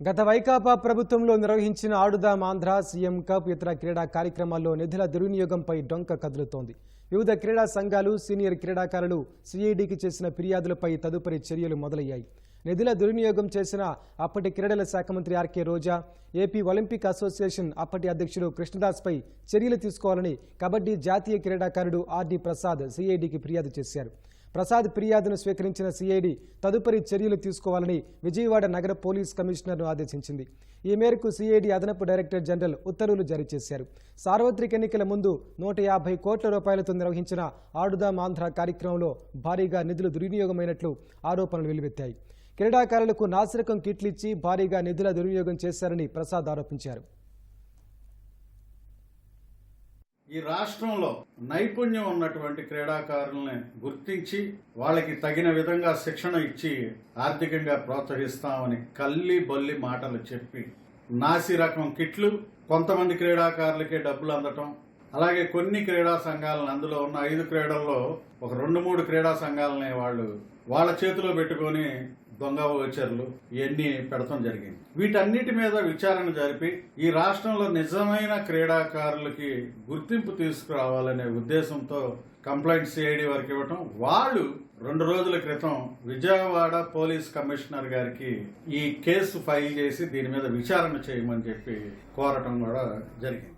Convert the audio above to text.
గత వైకాపా ప్రభుత్వంలో నిర్వహించిన ఆడుదాం ఆంధ్ర సీఎం కప్ ఇతర క్రీడా కార్యక్రమాల్లో నిధుల దుర్వినియోగంపై డొంక కదులుతోంది. వివిధ క్రీడా సంఘాలు సీనియర్ క్రీడాకారులు సిఐడికి చేసిన ఫిర్యాదులపై తదుపరి చర్యలు మొదలయ్యాయి. నిధుల దుర్వినియోగం చేసిన అప్పటి క్రీడల శాఖ మంత్రి RK Roja AP Olympic association అప్పటి అధ్యక్షుడు కృష్ణదాస్పై చర్యలు తీసుకోవాలని కబడ్డీ జాతీయ క్రీడాకారుడు ఆర్డి ప్రసాద్ సిఐడికి ఫిర్యాదు చేశారు. ప్రసాద్ ఫిర్యాదును స్వీకరించిన సిఐడి తదుపరి చర్యలు తీసుకోవాలని విజయవాడ నగర పోలీస్ కమిషనర్ను ఆదేశించింది. ఈ మేరకు సిఐడి అదనపు డైరెక్టర్ జనరల్ ఉత్తర్వులు జారీ చేశారు. సార్వత్రిక ఎన్నికల ముందు నూట యాభై కోట్ల రూపాయలతో నిర్వహించిన ఆడుదాం ఆంధ్ర కార్యక్రమంలో భారీగా నిధులు దుర్వినియోగమైనట్లు ఆరోపణలు వెలువెత్తాయి. క్రీడాకారులకు నాసిరకం కిట్లిచ్చి భారీగా నిధుల దుర్వినియోగం చేశారని ప్రసాద్ ఆరోపించారు. ఈ రాష్ట్రంలో నైపుణ్యం ఉన్నటువంటి క్రీడాకారుల్ని గుర్తించి వాళ్ళకి తగిన విధంగా శిక్షణ ఇచ్చి ఆర్థికంగా ప్రోత్సహిస్తామని కల్లి బొల్లి మాటలు చెప్పి నాసి రకం కిట్లు కొంతమంది క్రీడాకారులకే డబ్బులు అందటం అలాగే కొన్ని క్రీడా సంఘాలను అందులో ఉన్న ఐదు క్రీడల్లో ఒక రెండు మూడు క్రీడా సంఘాలని వాళ్ళు వాళ్ళ చేతిలో పెట్టుకొని దొంగ ఓచర్లు ఇవన్నీ పెడతాం జరిగింది. వీటన్నిటి మీద విచారణ జరిపి ఈ రాష్ట్రంలో నిజమైన క్రీడాకారులకి గుర్తింపు తీసుకురావాలనే ఉద్దేశంతో కంప్లైంట్ సిఐడి వారికి ఇవ్వటం వాళ్ళు రెండు రోజుల క్రితం విజయవాడ పోలీస్ కమిషనర్ గారికి ఈ కేసు ఫైల్ చేసి దీని మీద విచారణ చేయమని చెప్పి కోరటం కూడా జరిగింది.